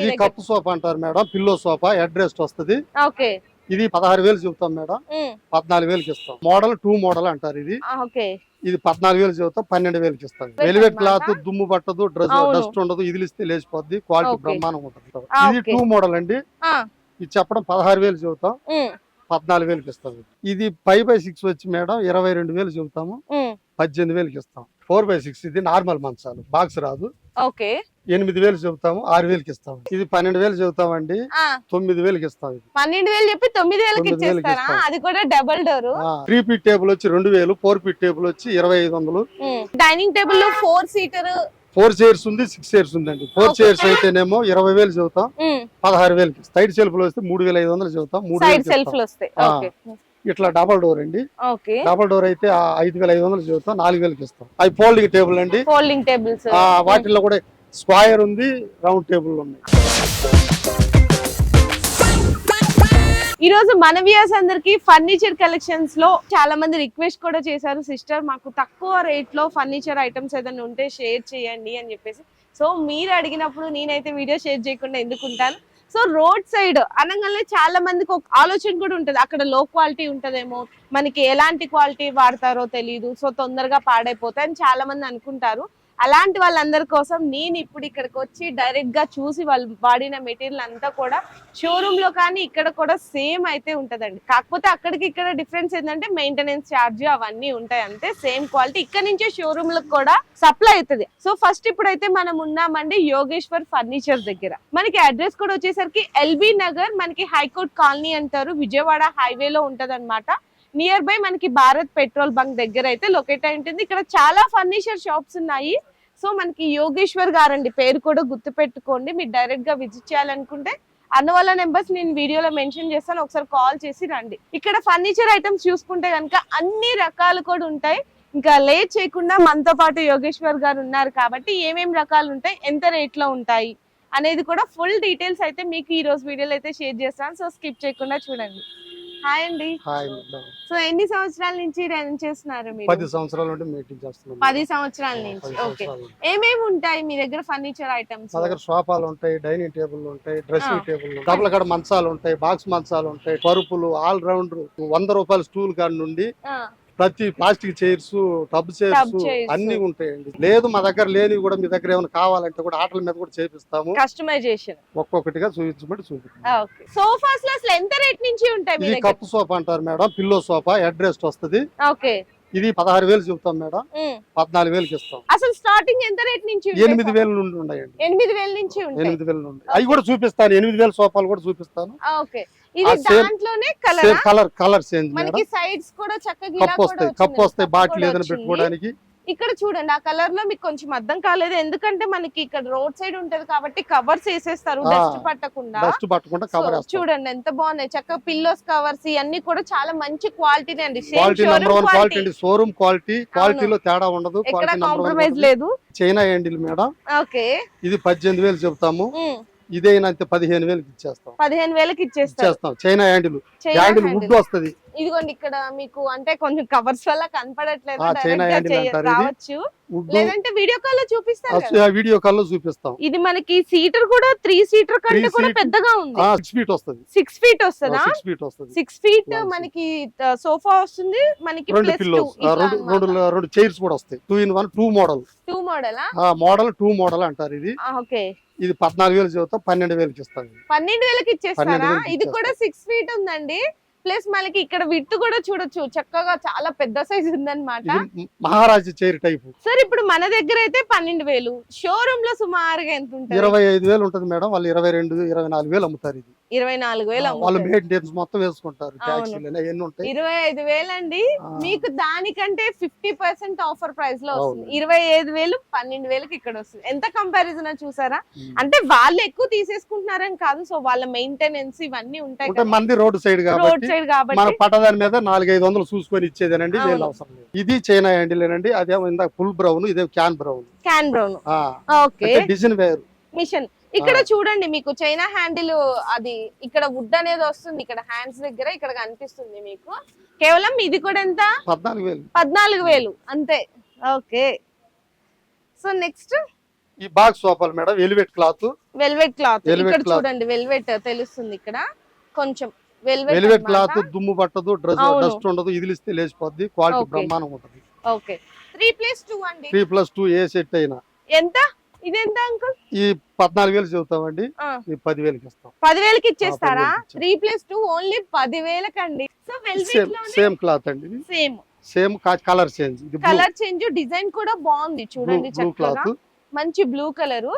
ఇది cup sofa అంటారు madam pillow sofa head rest వస్తుంది ఇది పదహారు వేలు చెబుతాం మేడం పద్నాలుగు వేలకి ఇస్తాం. మోడల్ టూ మోడల్ అంటారు ఇది. ఇది పద్నాలుగు వేలు చెబుతాం పన్నెండు వేలకి ఇస్తాం. వెలివెట్? క్లాత్ దుమ్ము పట్టదు డ్రెస్. డస్ట్ ఉండదు ఇదిలిస్తే లేచిపోద్ది క్వాలిటీ Okay. బ్రహ్మాండంగా ఉంటుంది. ఇది. టూ మోడల్ అండి. ఇది చెప్పడం పదహారు వేలు చెబుతాం పద్నాలుగు వేలకి ఇస్తాం. ఇది ఫైవ్ బై సిక్స్ వచ్చి మేడం ఇరవై రెండు వేలు చెబుతాము పద్దెనిమిది వేలకి ఇస్తాం. ఫోర్ బై సిక్స్ ఇది నార్మల్ మంచాలు బాక్స్ రాదు. ఓకే. ఎనిమిది వేలు చెబుతాము ఆరు వేలకి ఇస్తాం ఇది పన్నెండు వేలు చెబుతామండి తొమ్మిది వేలకి ఇస్తాం ఇది. పన్నెండు వేలు చెప్పి తొమ్మిది వేలకి ఇచ్చేస్తారా. అది కూడా double door. Three feet table వచ్చి రెండు వేలు ఫోర్ ఫీట్ టేబుల్ వచ్చి ఇరవై ఐదు వందలు. Dining table four seater. Four chairs ఉంది సిక్స్ చైర్స్ ఉందండి. ఫోర్. చైర్స్ అయితేనేమో ఇరవై వేలు చెబుతాం పదహారు వేలకి. సైడ్ సెల్ఫ్లో వస్తే మూడు వేల ఐదు వందలు చెబుతాం మూడు. లో. ఓకే. ఇట్లా డబల్ డోర్ అండి. డబల్ డోర్ అయితే ఆ ఐదు వేల ఐదు వందలు చెబుతాం నాలుగు వేలకి ఇస్తాం. అవి ఫోల్డింగ్ టేబుల్ అండి. Folding tables. వాటిల్లో కూడా స్క్వాయర్ ఉంది రౌండ్ టేబుల్ ఉన్నాయి. ఈ రోజు మన అందరికి ఫర్నిచర్ కలెక్షన్స్లో చాలా మంది రిక్వెస్ట్ కూడా చేశారు. సిస్టర్ మాకు తక్కువ రేట్లో ఫర్నిచర్ ఐటమ్స్ ఏదైనా ఉంటే షేర్ చేయండి అని చెప్పేసి. సో మీరు అడిగినప్పుడు నేనైతే వీడియో షేర్ చేయకుండా ఎందుకుంటాను సో రోడ్ సైడ్ అనగానే చాలా మందికి ఒక ఆలోచన కూడా ఉంటుంది. అక్కడ లో క్వాలిటీ ఉంటదేమో మనకి ఎలాంటి క్వాలిటీ వాడతారో తెలియదు సో తొందరగా పాడైపోతాయి అని చాలా మంది అనుకుంటారు. అలాంటి వాళ్ళందరి కోసం నేను ఇప్పుడు ఇక్కడికి వచ్చి డైరెక్ట్గా చూసి వాళ్ళు వాడిన మెటీరియల్ అంతా కూడా షోరూమ్లో కానీ ఇక్కడ కూడా సేమ్ అయితే ఉంటదండి. కాకపోతే అక్కడికి ఇక్కడ డిఫరెన్స్ ఏంటంటే మెయింటెనెన్స్ ఛార్జ్ అవన్నీ ఉంటాయి అంతే సేమ్ క్వాలిటీ ఇక్కడ నుంచే షోరూమ్లకు కూడా సప్లై అవుతుంది. సో ఫస్ట్ ఇప్పుడైతే మనం ఉన్నామండి యోగేశ్వర్ ఫర్నిచర్ దగ్గర. మనకి అడ్రస్ కూడా వచ్చేసరికి ఎల్బీ నగర్ మనకి హైకోర్ట్ కాలనీ అంటారు. విజయవాడ హైవేలో ఉంటది నియర్ బై మనకి భారత్ పెట్రోల్ బంక్ దగ్గర అయితే లొకేట్ అయి ఉంటుంది. ఇక్కడ చాలా ఫర్నిచర్ షాప్స్ ఉన్నాయి. సో మనకి యోగేశ్వర్ గారండి పేరు కూడా గుర్తు పెట్టుకోండి మీరు డైరెక్ట్గా విజిట్ చేయాలనుకుంటే అన్న వాళ్ళ నెంబర్స్ నేను వీడియోలో మెన్షన్ చేస్తాను. ఒకసారి కాల్ చేసి రండి. ఇక్కడ ఫర్నిచర్ ఐటమ్స్ చూసుకుంటే కనుక అన్ని రకాలు కూడా ఉంటాయి. ఇంకా లేట్ చేయకుండా మనతో పాటు యోగేశ్వర్ గారు ఉన్నారు కాబట్టి ఏమేం రకాలు ఉంటాయి ఎంత రేట్లో ఉంటాయి అనేది కూడా ఫుల్ డీటెయిల్స్ అయితే మీకు ఈ రోజు వీడియోలో అయితే షేర్ చేస్తాను. సో స్కిప్ చేయకుండా చూడండి. హాయ్ అండి. Hi madam. సో ఎన్ని సంవత్సరాల నుంచి రన్ చేస్తున్నారు పది మీరు సంవత్సరాల నుండి మీటింగ్ చేస్తున్నాం పది సంవత్సరాల నుంచి. పది ఓకే. ఏమేమి ఉంటాయి మీ దగ్గర ఫర్నిచర్ ఐటమ్స్ మా దగ్గర సోఫాలు ఉంటాయి డైనింగ్ టేబుల్ ఉంటాయి డ్రెస్సింగ్. టేబుల్ డబుల్ కాడ మంచాలు ఉంటాయి బాక్స్ మంచాలు ఉంటాయి పరుపులు ఆల్ రౌండ్ వంద రూపాయల స్టూల్ కాడ నుండి ప్రతి ప్లాస్టిక్ చైర్స్ టబ్ చైర్స్. అన్ని ఉంటాయండి. లేదు మా దగ్గర లేని కూడా మీ దగ్గర ఏమైనా కావాలంటే కూడా ఆటల మీద కూడా చేపిస్తాము. కస్టమైజేషన్. ఒక్కొక్కటిగా చూపించబట్టి చూపిస్తాం సోఫాస్ అసలు ఎంత రేట్ నుంచి ఉంటాయి కప్పు సోఫా అంటారు madam. Pillow sofa head rest వస్తుంది. ఓకే. ఇది పదహారు వేలు చెబుతాం మేడం. పద్నాలుగు వేలకి ఇస్తాం. అసలు స్టార్టింగ్ ఎంత రేట్ నుంచి ఎనిమిది? వేల నుండి ఉన్నాయండి ఎనిమిది వేల నుంచి ఎనిమిది వేల నుండి. అవి కూడా చూపిస్తాను. ఎనిమిది వేల సోఫాలు కూడా చూపిస్తాను. కలర్ కలర్ చేంజ్ కప్పు వస్తాయి. కప్పు వస్తాయి. బాటిల్ ఏదైనా. పెట్టుకోవడానికి. ఇక్కడ చూడండి ఆ కలర్లో మీకు కొంచెం అర్థం కాలేదు. ఎందుకంటే మనకి ఇక్కడ రోడ్ సైడ్ ఉంటది కాబట్టి కవర్స్ వేసేస్తారు డస్ట్ పట్టకుండా. చూడండి ఎంత బాగున్నాయి. చక్కగా పిల్లోస్ కవర్స్ ఇవన్నీ కూడా చాలా మంచి క్వాలిటీ అండి. Same quality number showroom quality క్వాలిటీలో తేడా ఉండదు. కాంప్రమైజ్ లేదు. China handle madam okay. ఇది పద్దెనిమిది వేలు చెబుతాము. ఉమ్, ఇదైనా అంతే పదిహేను వేలకి ఇచ్చేస్తాం. పదిహేను వేలకి ఇచ్చేస్తాం. China handle. హ్యాండిల్. వుడ్ వస్తది. ఇదిగోండి ఇక్కడ మీకు అంటే కొంచెం కవర్స్ వల్ల కనపడట్లేదు. China handle. రావచ్చు. లేదంటే వీడియో కాల్లో చూపిస్తారు కదా. వీడియో కాల్లో చూపిస్తాం. ఇది మనకి సీటర్ కూడా త్రీ సీటర్ కంటే కూడా. పెద్దగా ఉంది. సిక్స్ ఫీట్ వస్తది. సిక్స్ ఫీట్ వస్తుందా? సిక్స్ ఫీట్ వస్తది. Six feet Long seat. మనకి సోఫా వస్తుంది మనకి రెండు ప్లస్ పిల్లోస్ రెండు రెండు రెండు చైర్స్ కూడా వస్తాయి. Two in one two model two model model two model అంటారు ఇది. ఓకే ఇది పద్నాలుగు వేలు చెబుతాం పన్నెండు వేలకి ఇస్తాం ఇది. పన్నెండు వేలకి ఇచ్చేస్తారా? ఇది కూడా సిక్స్ ఫీట్ ఉందండి. ప్లస్ మనకి ఇక్కడ విత్ కూడా చూడొచ్చు. చక్కగా చాలా పెద్ద సైజ్ ఉందన్నమాట. మహారాజా చైర్ టైప్. సార్ ఇప్పుడు మన దగ్గర అయితే పన్నెండు వేలు. షోరూమ్లో సుమారుగా ఎంత ఉంటుంది? ఇరవై ఐదు వేలు ఉంటుంది మేడం. వాళ్ళు ఇరవై రెండు ఇరవై నాలుగు వేలు అమ్ముతారు ఇది. ఇరవై నాలుగు వేలు వాళ్ళు అమ్ముతారు. మెయింటెనెన్స్ మొత్తం వేసుకుంటారు. ఇరవై ఐదు వేలండి. ఆ, మీకు దానికంటే ఫిఫ్టీ పర్సెంట్ ఆఫర్ ప్రైస్లో వస్తుంది. ఇరవై ఐదు వేలు పన్నెండు వేలకి ఇక్కడ వస్తుంది. ఎంత కంపారిజన్ చూసారా. అంటే వాళ్ళు ఎక్కువ తీసేసుకుంటున్నారని కాదు. సో వాళ్ళ మెయింటెనెన్స్ ఇవన్నీ ఉంటాయి మంది రోడ్ సైడ్ రోడ్ కాబట్టి. సైడ్ మన కాబట్టి పట్టదాని మీద నాలుగైదు వందలు చూసుకొని ఇచ్చేదేనండి. వేలు అవసరం లేదు. ఇది చైనా హ్యాండిలేనండి. అదేమో ఇందాక ఫుల్ బ్రౌన్ ఇదే can brown. Can brown. Okay. Design వేరు. మిషన్. ఇక్కడ చూడండి మీకు చైనా హ్యాండిల్ అది ఇక్కడ వుడ్ అనేది వస్తుంది ఇక్కడ హ్యాండ్స్ దగ్గర ఇక్కడ కనిపిస్తుంది మీకు. కేవలం ఇది కూడా ఎంత? పద్నాలుగు వేలు. పద్నాలుగు వేలు అంతే. ఓకే. So next? ఈ బాక్స్ సోఫాలు madam elevate cloth. Velvet cloth. ఇక్కడ. చూడండి వెల్వెట్ తెలుస్తుంది ఇక్కడ. కొంచెం వెల్వెట్ క్లాత్ దుమ్ము పట్టదు. డస్ట్ ఉండదు ఇదిలిస్తే లేచిపోద్ది క్వాలిటీ. బ్రహ్మాండం ఉంటుంది. ఓకే. త్రీ ప్లస్ టూ అండి. త్రీ ప్లస్ టూ ఏ సెట్ అయినా. ఎంత? ఇది ఎంత అంకుల్? ఈ పద్నాలుగు వేలు చెబుతామండి. పదివేలకి ఇస్తాం. పదివేలకి ఇచ్చేస్తారా? పదివేలకి ఇచ్చేస్తాం. త్రీ ప్లస్ టూ ఓన్లీ పదివేలకండి. సో సేమ్ క్లాత్ అండి same. Same colour change. Colour change design కూడా బాగుంది. చూడండి చక్కగా. మంచి బ్లూ కలర్.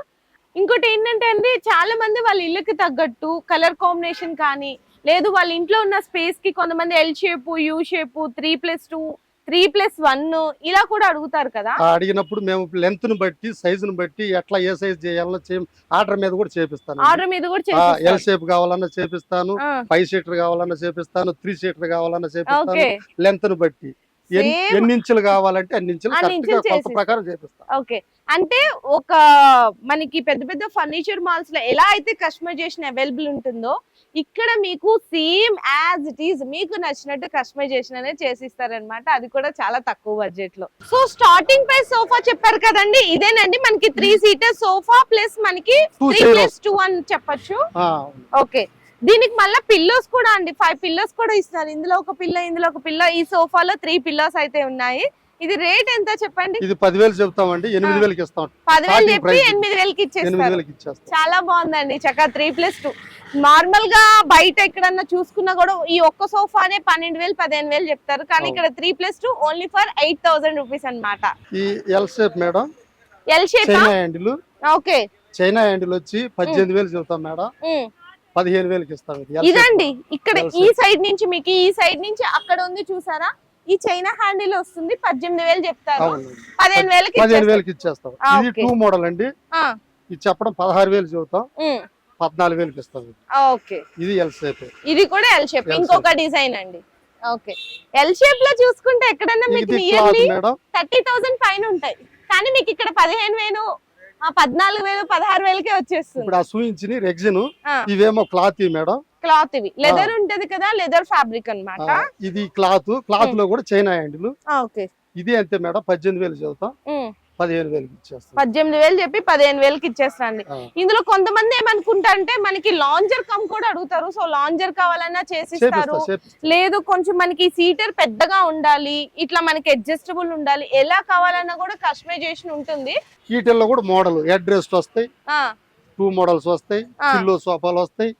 ఇంకోటి ఏంటంటే అండి చాలా మంది వాళ్ళ ఇళ్ళకి తగ్గట్టు కలర్ కాంబినేషన్ కానీ లేదు వాళ్ళ ఇంట్లో ఉన్న స్పేస్కి కొంతమంది L shape U shape three plus two three plus one ఇలా కూడా అడుగుతారు కదా? అడిగినప్పుడు మేము లెంత్ను బట్టి సైజు ను బట్టి ఎట్లా ఏ సైజ్ చేయాలన్నా ఆర్డర్ మీద కూడా చేపిస్తాను ఆర్డర్ మీద కూడా ఎల్ షేప్ కావాలన్నా చేపిస్తాను ఫైవ్ సీటర్ కావాలన్నా చేపిస్తాను త్రీ సీటర్ కావాలన్నా చేపిస్తాను లెంత్ను బట్టి. ఎన్ని ఇంచులు కావాలంటే అన్ని ఇంచులు కొత్త ప్రకారం చేపిస్తాను. ఓకే. అంటే ఒక మనకి పెద్ద పెద్ద ఫర్నిచర్ మాల్స్లో ఎలా అయితే కస్టమైజేషన్ అవైలబుల్ ఉంటుందో ఇక్కడ మీకు సేమ్ యాజ్ ఇట్ ఈస్ మీకు నచ్చినట్టు కస్టమైజేషన్ అనేది చేసిస్తారనమాట అది కూడా చాలా తక్కువ బడ్జెట్లో సో స్టార్టింగ్ ప్రైస్ సోఫా చెప్పారు కదండి ఇదేనండి. మనకి త్రీ సీటర్ సోఫా ప్లస్ మనకి త్రీ. ప్లస్ టూ అని చెప్పొచ్చు. ఓకే. దీనికి మళ్ళీ పిల్లోస్ కూడా అండి. ఫైవ్ పిల్లోస్ కూడా ఇస్తున్నారు. ఇందులో ఒక పిల్ల ఇందులో ఒక పిల్ల. ఈ సోఫాలో త్రీ పిల్లోస్ అయితే ఉన్నాయి. ఇది రేట్ ఎంత చెప్పండి? ఇది పదివేలు చెప్తామండి ఎనిమిది వేలకి ఇస్తాం. పదివేలు చెప్పి. ఎనిమిది వేలకి ఇచ్చేస్తారు. చాలా బాగుందండి చక్కగా త్రీ ప్లస్ టూ నార్మల్గా బయట ఎక్కడన్నా చూసుకున్నా కూడా ఈ ఒక్క సోఫానే పన్నెండు వేలు పదిహేను వేలు చెప్తారు. కానీ. ఇక్కడ three plus two only for eight thousand rupees అనమాట ఈ L shape madam L shape China handle okay China handle వచ్చి పద్దెనిమిది వేలు చెబుతాం మేడం పదిహేను వేలకి ఇస్తాం. ఇదండి ఇక్కడ ఈ. సైడ్ నుంచి మీకు ఈ సైడ్ నుంచి అక్కడ ఉంది చూసారా? ఈ చైనా హ్యాండిల్ వస్తుంది పద్దెనిమిది వేలు చెప్తారు. పదిహేను వేలకి పదిహేను ఇచ్చేస్తారు. వేలకి ఇచ్చేస్తాం ఇది. టూ మోడల్ అండి. ఇది చెప్పడం పదహారు వేలు చెబుతాం. పద్నాలుగు వేలకి ఇస్తాం. ఓకే. ఇది ఎల్ షేప్ ఇది కూడా ఎల్ షేప్ ఇంకొక డిజైన్ అండి. ఓకే. ఎల్ షేప్లో చూసుకుంటే ఎక్కడన్నా మీకు నియర్లీ థర్టీ థౌసండ్ పైన ఉంటాయి. కానీ మీకు ఇక్కడ పదిహేను వేలు పద్నాలుగు వేలు పదహారు వేలకే వచ్చేస్తుంది. ఇప్పుడు ఆ సూయించిన రెగ్జిన్. ఇవేమో క్లాత్ మేడం. క్లాత్ ఇవి. లెదర్ ఉంటది కదా లెదర్ ఫ్యాబ్రిక్ అన్నమాట. ఆ, ఇది క్లాత్ క్లాత్లో కూడా చైనా హ్యాండిల్. ఓకే. ఇది అంతే మేడం పద్దెనిమిది వేలు చదువుతాం పదిహేను వేలకి ఇచ్చేస్తాం పద్దెనిమిది వేలు చెప్పి పదిహేను వేలకి ఇచ్చేస్తాండి. ఇందులో కొంతమంది ఏమనుకుంటారంటే మనకి లాంజర్ కమ్ కూడా అడుగుతారు. సో లాంజర్ కావాలన్నా చేసిస్తారు. లేదు కొంచెం మనకి సీటర్ పెద్దగా ఉండాలి. ఇట్లా మనకి అడ్జస్టబుల్ ఉండాలి. ఎలా కావాలన్నా కూడా కస్టమైజేషన్ ఉంటుంది. వీటిల్లో కూడా మోడల్ అడ్రస్ వస్తాయి. టూ మోడల్స్ వస్తాయి. పిల్లో సోఫాలు వస్తాయి.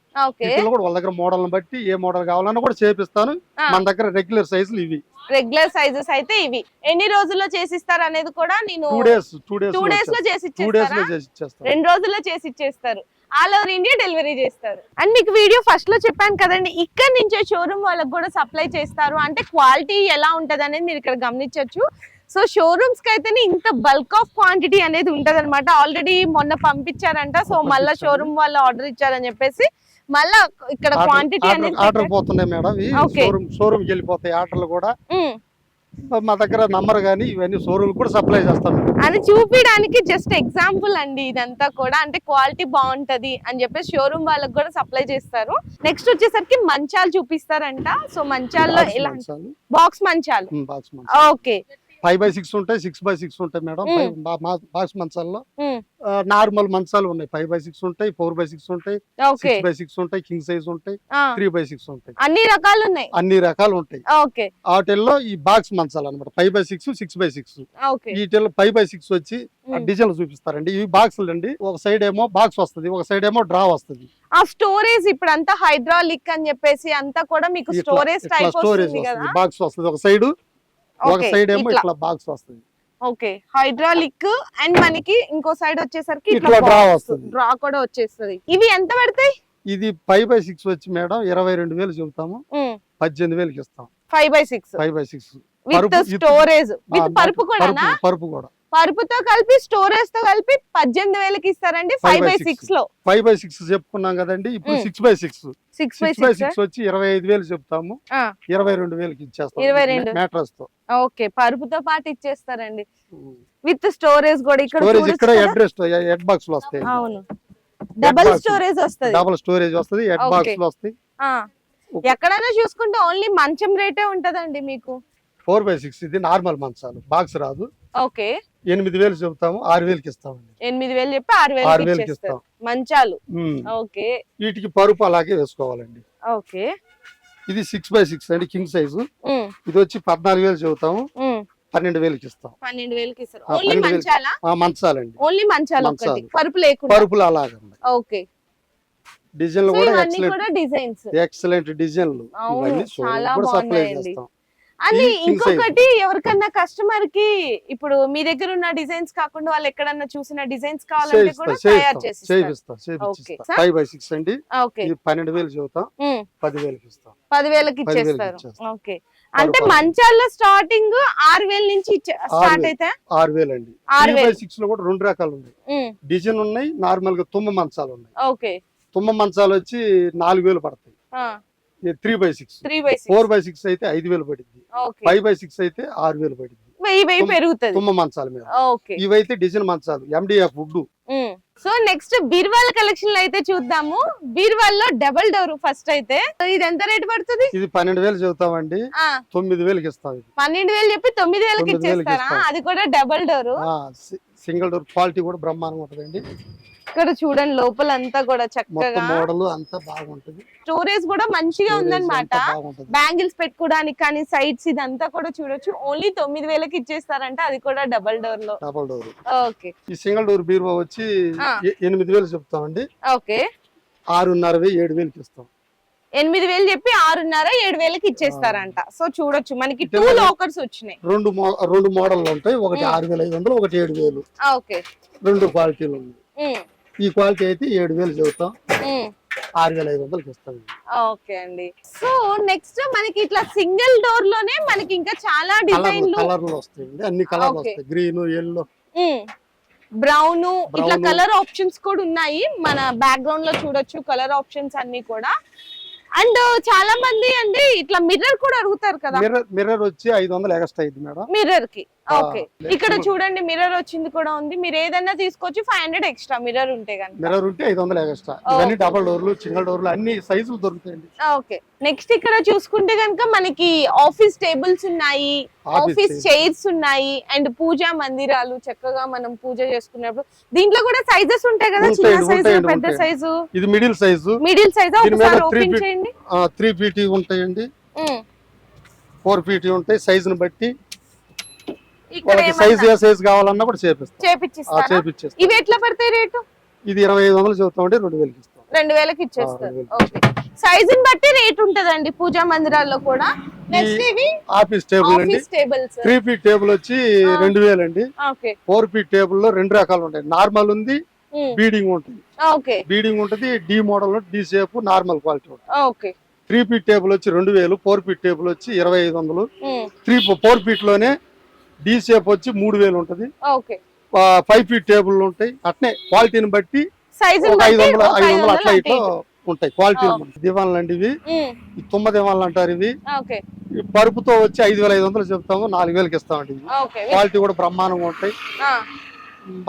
కూడా వాళ్ళ దగ్గర మోడల్ బట్టి ఏ మోడల్ కావాలన్నా కూడా చేపిస్తాను. మన దగ్గర రెగ్యులర్ సైజులు ఇవి. రెగ్యులర్ సైజెస్ అయితే ఇవి. ఎన్ని రోజుల్లో చేసిస్తారు అనేది కూడా నేను two days two days two డేస్లో చేసి టూ డేస్లో ఇచ్చేస్తారా? చేసి ఇచ్చేస్తాను. రెండు రోజుల్లో చేసి ఇచ్చేస్తారు. ఆల్ ఓవర్ ఇండియా డెలివరీ చేస్తారు. అండ్ మీకు వీడియో ఫస్ట్లో చెప్పాను కదండి ఇక్కడ నుంచే షోరూమ్ వాళ్ళకి కూడా సప్లై చేస్తారు. అంటే క్వాలిటీ ఎలా ఉంటది అనేది మీరు ఇక్కడ గమనించవచ్చు సో షోరూమ్స్కి అయితేనే ఇంత బల్క్ ఆఫ్ క్వాంటిటీ అనేది ఉంటది అనమాట ఆల్రెడీ మొన్న పంపించారంట. సో మళ్ళీ. షోరూమ్ వాళ్ళు ఆర్డర్ ఇచ్చారని చెప్పేసి మళ్ళా ఇక్కడ క్వాంటిటీ అనేది ఆర్డర్ పోతున్నాయి మేడం. షోరూమ్ షోరూమ్ వెళ్ళిపోతాయి ఆర్డర్లు కూడా. మా దగ్గర నంబర్ కానీ ఇవన్నీ షోరూమ్ కూడా సప్లై చేస్తాం అని చూపించడానికి జస్ట్ ఎగ్జాంపుల్ అండి ఇదంతా కూడా. అంటే క్వాలిటీ బాగుంటది అని చెప్పేసి షోరూమ్ వాళ్ళకి కూడా సప్లై చేస్తారు. నెక్స్ట్ వచ్చేసరికి మంచాలు చూపిస్తారంట. సో మంచాల్లో ఇలా బాక్స్ మంచాలు. ఓకే ఫైవ్ బై సిక్స్ ఉంటాయి సిక్స్ బై సిక్స్ ఉంటాయి మేడం. బాక్స్ మంచాల్లో. నార్మల్ మంచాలు ఉన్నాయి. ఫైవ్ బై సిక్స్ ఉంటాయి ఫోర్ బై సిక్స్ ఉంటాయి సిక్స్ బై సిక్స్ ఉంటాయి కింగ్ సైజ్ ఉంటాయి త్రీ బై సిక్స్ ఉంటాయి. అన్ని రకాలు ఉన్నాయి? అన్ని రకాలు ఉంటాయి. వాటిల్లో ఈ బాక్స్ మంచాలు అనమాట five by six six by six. వీటిల్లో ఫైవ్ బై సిక్స్ వచ్చి. డిజైన్ చూపిస్తారండి. ఇవి బాక్సులు అండి ఒక సైడ్ ఏమో బాక్స్ వస్తుంది ఒక సైడ్ ఏమో డ్రా వస్తుంది. ఆ స్టోరేజ్ ఇప్పుడు అంతా హైడ్రాలిక్ అని చెప్పేసి అంతా కూడా మీకు స్టోరేజ్ స్టోరేజ్ బాక్స్ వస్తుంది. ఒక సైడ్ ఒక సైడ్ ఏమో ఇట్లా. బాక్స్ వస్తుంది. ఓకే హైడ్రాలిక్ అండ్ మనకి ఇంకో సైడ్ వచ్చేసరికి ఇట్లా డ్రా వస్తుంది. డ్రా కూడా వచ్చేస్తుంది. ఇవి ఎంత పడతాయి? ఇది ఫైవ్ బై సిక్స్ వచ్చి మేడం ఇరవై రెండు వేలు చెబుతాము. పద్దెనిమిది వేలకి ఇస్తాం. Five by six five by six with storage with పరుపు కూడా పరుపు కూడా. పరుపుతో కలిపి స్టోరేజ్తో కలిపి పద్దెనిమిది వేలకి ఇస్తారండి ఫైవ్ బై సిక్స్లో. ఫైవ్ బై సిక్స్ చెప్పుకున్నాం కదండి. ఇప్పుడు. Six by six six by six వచ్చి ఇరవై ఐదు వేలు చెప్తాము. ఇరవై రెండు వేలకి ఇచ్చేస్తాం. 22. మ్యాట్రస్తో. ఓకే పరుపుతో పాటు ఇచ్చేస్తారండి. విత్ స్టోరేజ్ కూడా ఇక్కడ స్టోరేజ్ ఇక్కడ? అడ్రస్ హెడ్ బాక్స్ వస్తాయి. అవును. డబల్. స్టోరేజ్ వస్తది. డబుల్ స్టోరేజ్ వస్తుంది హెడ్. బాక్స్ వస్తాయి. ఆ. ఎక్కడైనా చూసుకుంటే ఓన్లీ మంచం రేటే ఉంటదండి మీకు? ఫోర్ బై సిక్స్ ఇది నార్మల్ మంచాలు. బాక్స్ రాదు. ఓకే. ఎనిమిది వేలు చెబుతాము ఆరు వేలకి ఇస్తామండి. ఎనిమిది వేలు చెప్పి ఆరు ఆరు వేలు వేలకి ఇచ్చేస్తారు. ఇస్తాం. మంచాలు. ఓకే. వీటికి పరుపు అలాగే వేసుకోవాలండి. ఓకే. ఇది సిక్స్ బై సిక్స్ అండి కింగ్ సైజు ఇది వచ్చి పద్నాలుగు వేలు చెబుతాము. పన్నెండు వేలకి ఇస్తాం. పన్నెండు వేలకి ఇస్తారు. వేలకి. ఆ మంచాలండి. ఓన్లీ మంచాలు పరుపులు అలాగే ఉన్నాయి ఓకే డిజైన్లు కూడా ఎక్సలెంట్ డిజైన్స్ ఎక్సలెంట్ డిజైన్లు ఇవన్నీ చాలా సప్లై బాగున్నాయండి. చేస్తాం. Size. ఇంకొకటి ఎవరికన్నా కస్టమర్కి ఇప్పుడు మీ దగ్గర ఉన్న డిజైన్స్ కాకుండా వాళ్ళు ఎక్కడన్నా చూసిన డిజైన్స్ కావాలంటే కూడా తయారు చేసి ఫైవ్ బై సిక్స్ అండి. పన్నెండు వేలు ఉమ్, పదివేలకి ఇస్తాం. పదివేలకి ఇచ్చేస్తారు. ఇచ్చేస్తాం. ఓకే. అంటే. మంచాల్లో స్టార్టింగ్ ఆరు వేల నుంచి స్టార్ట్. అయితే? ఆరు వేలు అండి ఆరు వేలు సిక్స్లో కూడా రెండు రకాలు ఉన్నాయి డిజైన్ ఉన్నాయి నార్మల్గా తుమ్మ మంచాలు ఉన్నాయి ఓకే. తుమ్మ మంచాలు వచ్చి నాలుగు వేలు పడతాయి. Three by six three by four by six అయితే ఐదు వేలు పడింది. ఫైవ్ బై సిక్స్ అయితే ఆరు వేలు పడింది. పెరుగుతుంది. తుమ్మ మంచాల మీద ఇవైతే డిజైన్ మంచాలు ఎండిఎఫ్ వుడ్ సో నెక్స్ట్ బీర్వాల్ కలెక్షన్ అయితే చూద్దాము. బీర్వాల్లో డబల్ డోర్ ఫస్ట్ అయితే ఇది ఎంత రేట్ పడుతుంది? ఇది పన్నెండు వేలు చెబుతామండి. తొమ్మిది వేలకి ఇస్తాం పన్నెండు వేలు చెప్పి తొమ్మిది వేలకి ఇచ్చేస్తారా. అది కూడా double door single door quality కూడా బ్రహ్మాండంగా ఉంటుందండి. ఇక్కడ చూడండి లోపల అంతా కూడా చక్కగా మోడల్ అంతా బాగుంటది. స్టోరేజ్ కూడా మంచిగా ఉందన్నమాట. బ్యాంగిల్స్ పెట్టుకోవడానికి కానీ సైడ్స్ ఇదంతా కూడా చూడొచ్చు. ఓన్లీ తొమ్మిది వేలకి ఇచ్చేస్తారంటే అది కూడా డబల్ డోర్లో. Double door. ఓకే. ఈ సింగిల్ డోర్ బీరువా వచ్చి ఎనిమిది వేలు చెప్తామండి. ఓకే. ఆరున్నర వేలు ఏడు వేలకి ఇస్తాం. ఎనిమిది వేలు చెప్పి ఆరున్నర ఏడు వేలకి ఇచ్చేస్తారంట. సో చూడొచ్చు. మనకి టూ లాకర్స్ వచ్చినాయి. రెండు రెండు మోడల్లు ఉంటాయి. ఒకటి. ఆరు వేల ఐదు వందలు ఒకటి ఏడు వేలు. ఓకే. రెండు క్వాలిటీలు ఉన్నాయి. ఈ క్వాలిటీ అయితే ఏడు వేలు చెబుతాం. ఉమ్. ఆరు వేల ఐదు వందలకి ఇస్తాం ఓకే అండి. సో నెక్స్ట్ మనకి ఇట్లా సింగిల్ డోర్లోనే మనకి ఇంకా చాలా కలర్ డిజైన్లు. కలర్లు వస్తాయండి అన్ని కలర్లు Okay. వస్తాయి. Green yellow. బ్రౌన్ ఇట్లా. కలర్ ఆప్షన్స్ కూడా ఉన్నాయి. మన బ్యాక్గ్రౌండ్లో చూడొచ్చు కలర్ ఆప్షన్స్ అన్ని కూడా. అండ్ చాలా మంది అండి ఇట్లా మిర్రర్ కూడా అడుగుతారు కదా. మిర్రర్ మిర్రర్ వచ్చి ఐదు వందలు ఎక్స్ట్రా అయింది మేడం. మిర్రర్కి ఓకే. ఇక్కడ చూడండి మిర్రర్ వచ్చింది కూడా ఉంది. మీరు ఏదన్నా తీసుకోవచ్చు ఫైవ్ హండ్రెడ్ ఎక్స్ట్రా మిర్రర్ ఉంటే కనుక మిర్రర్ ఉంటే ఐదు వందలు ఎక్స్ట్రా ఇవన్నీ. డబల్ డోర్లు సింగిల్ డోర్లు అన్ని సైజులు దొరుకుతాయండి. ఓకే. నెక్స్ట్ ఇక్కడ చూసుకుంటే కనుక మనకి ఆఫీస్ టేబుల్స్ ఉన్నాయి ఆఫీస్ చైర్స్ ఉన్నాయి అండ్ పూజా మందిరాలు చక్కగా మనం పూజ చేసుకున్నప్పుడు. దీంట్లో కూడా సైజెస్ ఉంటాయి కదా చిన్న సైజు పెద్ద. సైజు ఇది మిడిల్ సైజు మిడిల్ సైజ్ ఒకసారి ఓపెన్ చేయండి. త్రీ ఫీట్ ఉంటాయండి. ఫోర్ ఫీట్ ఉంటాయి సైజుని బట్టి. వాళ్ళకి సైజ్ ఏమన్నా ఏ సైజ్ కావాలన్నా కూడా చేపిస్తాం. ఆ, చేపిచ్చిస్తారా చేపిచ్చేస్తాం. ఇవి ఎట్లా పడతాయి రేటు? ఇది ఇరవై ఐదు వందలు రెండు వేలకి ఇస్తాం. రెండు వేలకి ఇచ్చేస్తారు. బట్టి రేట్ ఉంటదండి పూజా మందిరాల్లో కూడా. నెక్స్ట్ ఇవి ఆఫీస్ టేబుల్ అండి. Office tables three feet table వచ్చి. రెండు వేలండి. ఓకే. ఫోర్ ఫీట్ టేబుల్లో రెండు రకాలు ఉంటాయి. నార్మల్ ఉంది బీడింగ్ ఉంటుంది. ఓకే. బీడింగ్ ఉంటుంది D model D shape normal quality ఉంటుంది. ఓకే. త్రీ ఫీట్ టేబుల్ వచ్చి రెండు వేలు ఫోర్ ఫీట్ టేబుల్ వచ్చి ఇరవై ఐదు వందలు. త్రీ ఫోర్ ఫీట్లోనే డి షేప్ వచ్చి మూడు వేలు ఉంటుంది. ఫైవ్ ఫీట్ టేబుల్ ఉంటాయి. అట్నే క్వాలిటీని బట్టి ఐదు వందలు ఐదు వందలు అట్లా ఇట్లా ఉంటాయి క్వాలిటీ దివాన్లు అండి ఇవి తుమ్మ దివాన్లు అంటారు ఇవి. పరుపుతో వచ్చి ఐదు వేల ఐదు వందలు చెప్తాము. నాలుగు వేలకి ఇస్తామండి క్వాలిటీ కూడా బ్రహ్మాండంగా ఉంటాయి.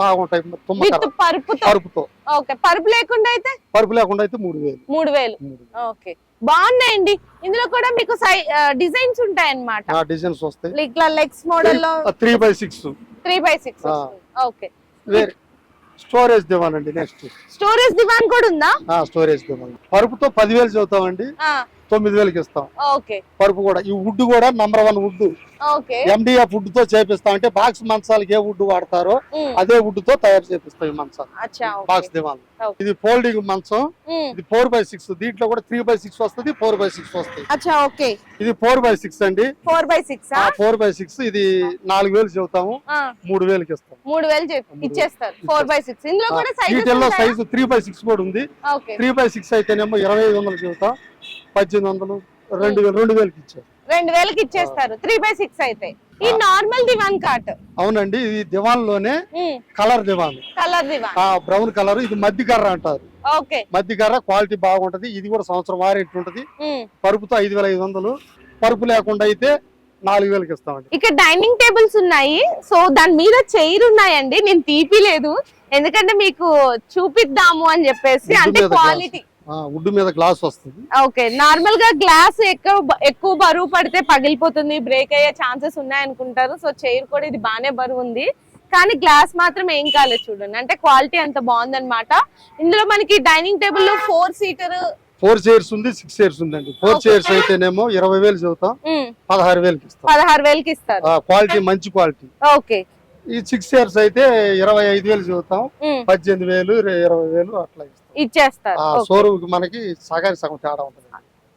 బాగుంటాయి. తుమ్మ. పరుపుతో? పరుపు లేకుండా అయితే? పరుపు లేకుండా అయితే మూడు వేలు. మూడు వేలు. ఓకే. బాగున్నాయండి. ఇందులో కూడా మీకు డిజైన్స్ ఉంటాయి అన్నమాట ఆ డిజైన్స్ వస్తాయి. ఇట్లా లెగ్స్ మోడల్లో three by six three by six. Okay. వేరే స్టోరేజ్ దివాన్ అండి నెక్స్ట్. స్టోరేజ్ దివాన్ కూడా ఉందా? స్టోరేజ్ దివాన్. పరుపుతో పదివేలు చదువుతామండి. తొమ్మిది వేలకి ఇస్తాం. ఓకే. పరుపు కూడా. ఈ వుడ్ కూడా number one wood. Okay. MDF వుడ్తో చేపిస్తాం అంటే బాక్స్ మంచాలకి ఏ వుడ్ వాడతారో అదే వుడ్తో తయారు చేపిస్తాం ఈ మంచాలు బాక్స్ దివాన్. ఇది ఫోల్డింగ్ మంచం ఇది ఫోర్ బై సిక్స్ దీంట్లో కూడా త్రీ బై సిక్స్ వస్తుంది ఫోర్ బై సిక్స్ వస్తుంది. ఇది ఫోర్ బై సిక్స్ అండి. Four by six four by six ఇది నాలుగు వేలు చెబుతాము మూడు వేలకి ఇస్తాం మూడు వేలు ఇచ్చేస్తారు ఫోర్ బై సిక్స్ ఇందులో కూడా వీటిల్లో సైజు త్రీ బై సిక్స్ కూడా ఉంది. త్రీ బై సిక్స్ అయితేనేమో ఇరవై ఐదు వందలు చెబుతాం పద్దెనిమిది వందలు రెండు వేలు రెండు వేలకి ఇచ్చారు రెండు వేలకి ఇచ్చేస్తారు త్రీ బై సిక్స్ అయితే. ఈ నార్మల్ దివాన్ కాట్. అవునండి ఇది దివాన్లోనే కలర్ దివాన్. కలర్ దివాన్. బ్రౌన్ కలర్ ఇది మధ్య కర్ర అంటారు. ఓకే. మధ్య కర్ర క్వాలిటీ బాగుంటది ఇది కూడా సంవత్సరం వారెంటీ ఉంటది. పరుపుతో ఐదు వేల ఐదు వందలు పరుపు లేకుండా అయితే నాలుగు వేలకి ఇస్తామండి. ఇక్కడ డైనింగ్ టేబుల్స్ ఉన్నాయి. సో దాని మీద చైర్ ఉన్నాయండి. నేను తీపిలేదు ఎందుకంటే మీకు చూపిద్దాము అని చెప్పేసి అంటే. క్వాలిటీ వుడ్ మీద గ్లాస్ వస్తుంది. ఓకే నార్మల్గా గ్లాస్ ఎక్కువ ఎక్కువ బరువు పడితే పగిలిపోతుంది బ్రేక్ అయ్యే ఛాన్సెస్ ఉన్నాయి అనుకుంటారు సో చైర్ కూడా ఇది బాగానే బరువు ఉంది. కానీ గ్లాస్ మాత్రం ఏం కాలేదు చూడండి. అంటే క్వాలిటీ అంత బాగుందన్నమాట. ఇందులో మనకి dining table four seater four chairs ఉంది సిక్స్ చైర్స్ ఉందండి. ఫోర్ చైర్స్ అయితేనేమో ఇరవై వేలు చెబుతాం పదహారు వేలకి ఇస్తాం. పదహారు వేలకి ఇస్తారు. క్వాలిటీ మంచి క్వాలిటీ ఓకే ఈ సిక్స్ చైర్స్ అయితే ఇరవై ఐదు వేలు చెబుతాం పద్దెనిమిది వేలు ఇర- ఇరవై వేలు అట్లా ఇచ్చేస్తారు. షోరూమ్కి మనకి సగానికి సగం తేడా ఉంటుంది.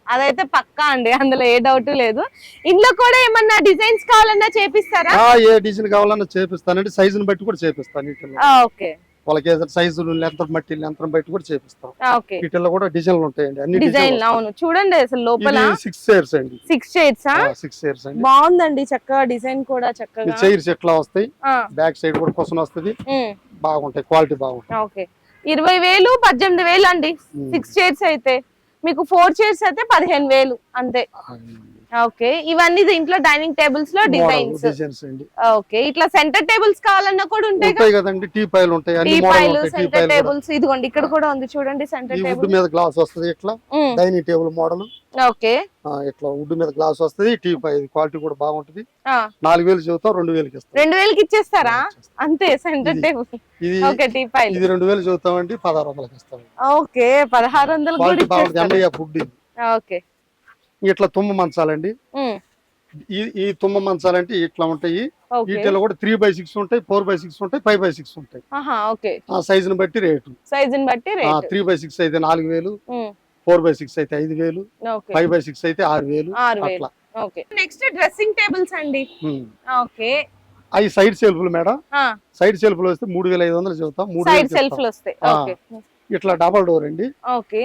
అదైతే పక్కా అండి అందులో ఏ డౌట్ లేదు. ఇంట్లో కూడా ఏమన్నా డిజైన్స్ కావాలన్నా చేపిస్తారా? ఏ డిజైన్ కావాలన్నా చేపిస్తానండి సైజుని బట్టి కూడా చేపిస్తాను ఓకే. వాళ్ళకి ఏదైనా సైజులు లెంత్ బట్టి లెంత్ బట్టి కూడా చేపిస్తాం. వీటిల్లో కూడా డిజైన్లు ఉంటాయండి అన్ని డిజైన్ అవును. చూడండి అసలు లోపల. సిక్స్ చైర్స్ అండి. సిక్స్ షేడ్స్ సిక్స్ చైర్స్ అండి. బాగుందండి చక్కగా డిజైన్ కూడా చక్కగా. చైర్స్ ఎట్లా వస్తాయి. బ్యాక్ సైడ్ కూడా కోసం వస్తుంది. బాగుంటాయి క్వాలిటీ బాగుంటాయి. ఓకే. ఇరవై వేలు పద్దెనిమిది వేలు అండి. సిక్స్ చైర్స్ అయితే. మీకు ఫోర్ చైర్స్ అయితే పదిహేను వేలు అంతే. ఓకే. ఇవన్నీ దీంట్లో డైనింగ్ టేబుల్స్లో డిజైన్స్. డిజైన్స్ అండి. ఓకే. ఇట్లా సెంటర్ టేబుల్స్ కావాలన్నా కూడా ఉంటాయి ఉంటాయి కదండి. టీ పైలు ఉంటాయి. టీ పైలు సెంటర్. టేబుల్స్. ఇదిగోండి ఇక్కడ కూడా ఉంది చూడండి సెంటర్ వుడ్ టేబుల్. మీద గ్లాస్ వస్తుంది ఇట్లా డైనింగ్ టేబుల్ మోడల్. ఓకే. ఇట్లా వుడ్ మీద గ్లాస్ వస్తుంది. టీ పై క్వాలిటీ కూడా బాగుంటుంది. నాలుగు వేలు చెబుతాం రెండు వేలకి ఇస్తాం రెండు వేలకి ఇచ్చేస్తారా అంతే సెంటర్ టేబుల్. ఇది ఓకే టీ పైలు ఇది రెండు వేలు చెబుతామండి పదహారు వందలకి ఇస్తాం ఓకే పదహారు వందలు కూడా ఫుడ్ ఓకే. ఇట్లా తుమ్మ మంచాలండి. ఈ ఈ తుమ్మ మంచాలంటే ఇట్లా ఉంటాయి. వీటిలో కూడా త్రీ బై సిక్స్ ఉంటాయి ఫోర్ బై సిక్స్ ఉంటాయి ఫైవ్ బై సిక్స్ ఉంటాయి. ఆ సైజుని బట్టి రేటు. సైజుని బట్టి త్రీ బై సిక్స్ అయితే నాలుగు వేలు ఫోర్ బై సిక్స్ అయితే ఐదు వేలు ఫైవ్ బై సిక్స్ అయితే ఆరు వేలు అట్లా. నెక్స్ట్ డ్రెస్సింగ్ టేబుల్స్ అండి. ఓకే. అవి సైడ్ సెల్ఫ్లు మేడం. సైడ్ సెల్ఫ్లు వస్తే మూడు వేల ఐదు వందలు చెబుతాం మూడు ఇట్లా డబల్ డోర్ అండి.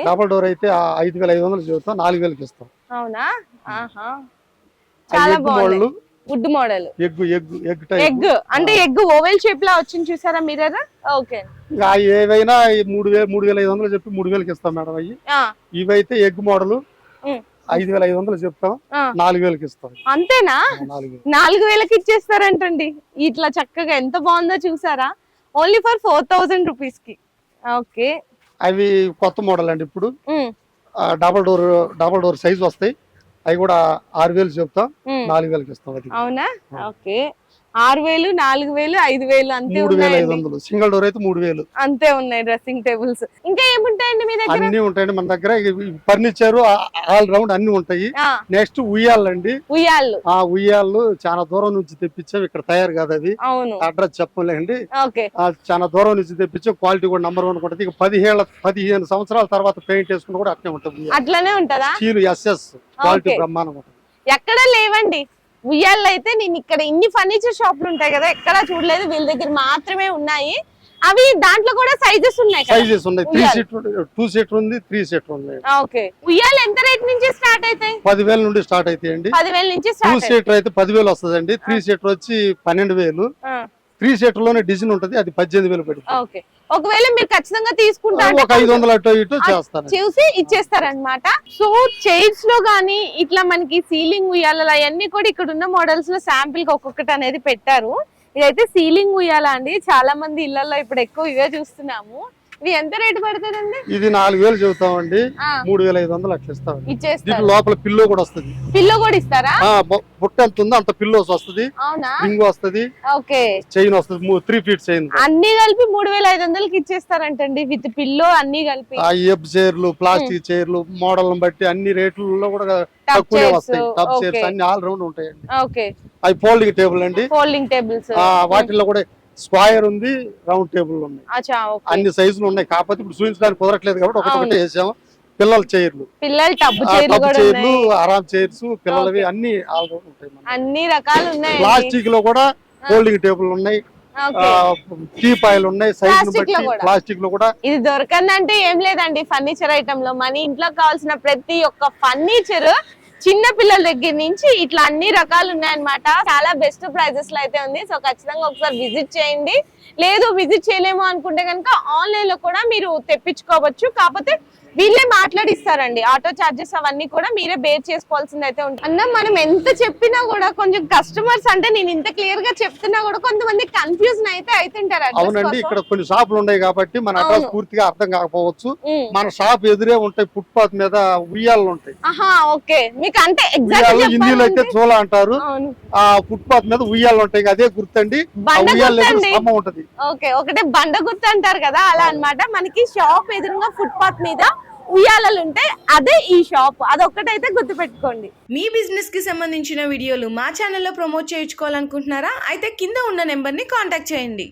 డబల్ డోర్ అయితే ఆ ఐదు వేల ఐదు వందలు చెబుతాం నాలుగు వేలకి ఇస్తాం. అవునా? ఆహా. చాలా బాగుంది wood model. Egg egg egg type. Egg. అంటే ఎగ్ ఓవెల్ షేప్ లా వచ్చింది చూసారా మిర్రర్? ఓకే. ఏవైనా మూడు వేలు మూడు వేల ఐదు వందలు చెప్పి మూడు వేలకి ఇస్తాం మేడం అవి ఆ, ఇవైతే ఎగ్ మోడల్. ఐదు వేల ఐదు వందలు చెప్తాం. నాలుగు వేలకి ఇస్తాం. అంతేనా? నాలుగు వేలు. నాలుగు వేలకి ఇచ్చేస్తారంటండి. ఇట్లా చక్కగా ఎంత బాగుందో చూసారా? ఓన్లీ ఫర్ ఫోర్ థౌజండ్ రూపీస్కి ఓకే. అవి కొత్త మోడల్ అండి ఇప్పుడు double door double door size వస్తాయి. అవి కూడా ఆరు వేలు చెప్తాం. నాలుగు వేలకి ఇస్తాం అది. అవునా. ఓకే. ఆరు వేలు నాలుగు వేలు ఐదు వేలు అంతే మూడు వేల ఐదు వందలు. సింగిల్ డోర్ అయితే మూడు వేలు. అంతే ఉన్నాయి డ్రెస్సింగ్ టేబుల్స్. ఇంకా ఏముంటాయండి మీ దగ్గర? అన్ని ఉంటాయండి మన దగ్గర. ఫర్నిచర్ ఆల్ రౌండ్ అన్ని ఉంటాయి. నెక్స్ట్ ఉయ్యాలండి. ఉయ్యాళ్ళు. ఆ ఉయ్యాళ్ళు చాలా దూరం నుంచి తెప్పించాం. ఇక్కడ తయారు కాదు అది. అవును. అడ్రస్ చెప్పలేండి. చాలా దూరం నుంచి తెప్పించాం. క్వాలిటీ కూడా నంబర్ వన్ ఉంటుంది. ఇక పదిహేళ్ళ పదిహేను సంవత్సరాల తర్వాత పెయింట్ వేసుకుని కూడా అట్నే ఉంటుంది. అట్లనే ఉంటదా? Steel SS quality Okay. బ్రహ్మాండంగా ఉంటుంది. ఎక్కడ లేవండి. ఉయ్యాళ్ళు అయితే నేను ఇక్కడ ఇన్ని ఫర్నిచర్ షాపులు ఉంటాయి కదా ఎక్కడా చూడలేదు. వీళ్ళ దగ్గర మాత్రమే ఉన్నాయి. అవి దాంట్లో కూడా సైజెస్ ఉన్నాయి సైజెస్ ఉన్నాయి. త్రీ. సీటర్ టూ సీటర్ ఉంది త్రీ సీటర్ ఉంది ఓకే ఉయ్యాలు ఎంత రేట్ నుంచి స్టార్ట్ అవుతాయి పదివేల నుండి స్టార్ట్ అవుతాయండి పదివేల నుంచి టూ సీటర్ అయితే పదివేలు వస్తుందండి. త్రీ సీటర్ వచ్చి పన్నెండు వేలు. త్రీ సీటర్లోనే డిజైన్ ఉంటుంది అది పద్దెనిమిది వేలు పడుతుంది ఓకే. ఒకవేళ మీరు ఖచ్చితంగా తీసుకుంటా ఒక ఐదు వందలు అటు ఇటు ఆ, చేస్తాను చూసి ఇచ్చేస్తారనమాట సో చైర్స్లో గానీ ఇట్లా మనకి సీలింగ్ ఉయ్యాల అవన్నీ కూడా ఇక్కడ ఉన్న మోడల్స్లో శాంపిల్కి ఒక్కొక్కటి అనేది పెట్టారు. ఇదైతే సీలింగ్ ఉయ్యాల అండి. చాలా మంది ఇళ్ళలో ఇప్పుడు ఎక్కువ ఇవే చూస్తున్నాము. ఎంత రేటు పడుతుందండి? ఇది నాలుగు వేలు చెబుతామండి. ఆ, మూడు వేల ఐదు వందలు అట్లా ఇచ్చేస్తారు. దీంట్లో లోపల పిల్లో కూడా వస్తుంది. పిల్లో కూడా ఇస్తారా? బుట్ట ఎంత ఉందో అంత పిల్లోస్ వస్తుంది. రింగ్ వస్తుంది. ఓకే. చైన్ వస్తుంది. Three feet chain. అన్ని కలిపి మూడు వేల ఐదు వందలకి ఇచ్చేస్తారంటండి. విత్ పిల్లో అన్ని కలిపి. ఆ ఎబ్ చైర్లు ప్లాస్టిక్ చైర్లు మోడల్ బట్టి అన్ని రేట్లలో కూడా తక్కువే వస్తాయి. టబ్ చైర్స్ అన్ని ఆల్ రౌండ్ ఉంటాయండి. ఓకే. అవి ఫోల్డింగ్ టేబుల్ అండి. Folding tables. వాటిల్లో కూడా స్క్వైర్ ఉంది రౌండ్ టేబుల్ ఉన్నాయి. అన్ని సైజులు ఉన్నాయి. కాకపోతే ఇప్పుడు చూపించడానికి కుదరట్లేదు కాబట్టి ఒకటి వేసాము. పిల్లల చైర్లు. చైర్లు ఆరామ్ చైర్స్ పిల్లలవి. అన్ని. అన్ని రకాలు ఉన్నాయి. ప్లాస్టిక్లో కూడా ఫోల్డింగ్ టేబుల్ ఉన్నాయి. టీ పాయలు ఉన్నాయి. సైజ్. ప్లాస్టిక్లో కూడా. ఇది దొరకందంటే ఏం లేదండి ఫర్నిచర్ ఐటమ్లో. మన ఇంట్లో కావాల్సిన ప్రతి ఒక్క ఫర్నిచర్ చిన్న పిల్లల దగ్గర నుంచి ఇట్లా అన్ని రకాలు ఉన్నాయన్నమాట. చాలా బెస్ట్ ప్రైజెస్లో అయితే ఉంది. సో ఖచ్చితంగా ఒకసారి విజిట్ చేయండి. లేదు విజిట్ చేయలేము అనుకుంటే కనుక ఆన్లైన్లో కూడా మీరు తెప్పించుకోవచ్చు. కాకపోతే వీళ్ళే మాట్లాడు మాట్లాడిస్తారండి. ఆటో చార్జెస్ అవన్నీ కూడా మీరే బేర్ చేసుకోవాల్సింది అయితే ఉంటుంది. అన్న మనం ఎంత చెప్పినా కూడా కొంచెం కస్టమర్స్ అంటే నేను ఇంత క్లియర్గా చెప్తున్నా కూడా కొంతమంది కన్ఫ్యూజన్ అయితే అవుతుంటారు అవునండి. ఇక్కడ కొన్ని షాపులు ఉన్నాయి కాబట్టి మన అడ్రస్. పూర్తిగా అర్థం కాకపోవచ్చు. మన షాప్ ఎదురే ఉంటాయి ఫుట్పాత్ మీద ఉయ్యాలు ఉంటాయి. ఓకే. మీకు అంటే ఎగ్జాక్ట్ హిందీలో అయితే చోళ అంటారు. ఆ ఫుట్పాత్ మీద ఉయ్యాలు ఉంటాయి. అదే గుర్తండి. ఉయ్యాల ఉంటది. ఓకే ఒకటే బండ గుర్తు అంటారు కదా అలా అన్నమాట. మనకి షాప్ ఎదురుగా ఫుట్పాత్ మీద ఉయ్యాలలు ఉంటాయి అదే ఈ షాప్. అదొక్కటైతే గుర్తుపెట్టుకోండి. మీ బిజినెస్కి సంబంధించిన వీడియోలు మా ఛానల్లో ప్రమోట్ చేయించుకోవాలనుకుంటున్నారా? అయితే కింద ఉన్న నెంబర్ని కాంటాక్ట్ చేయండి.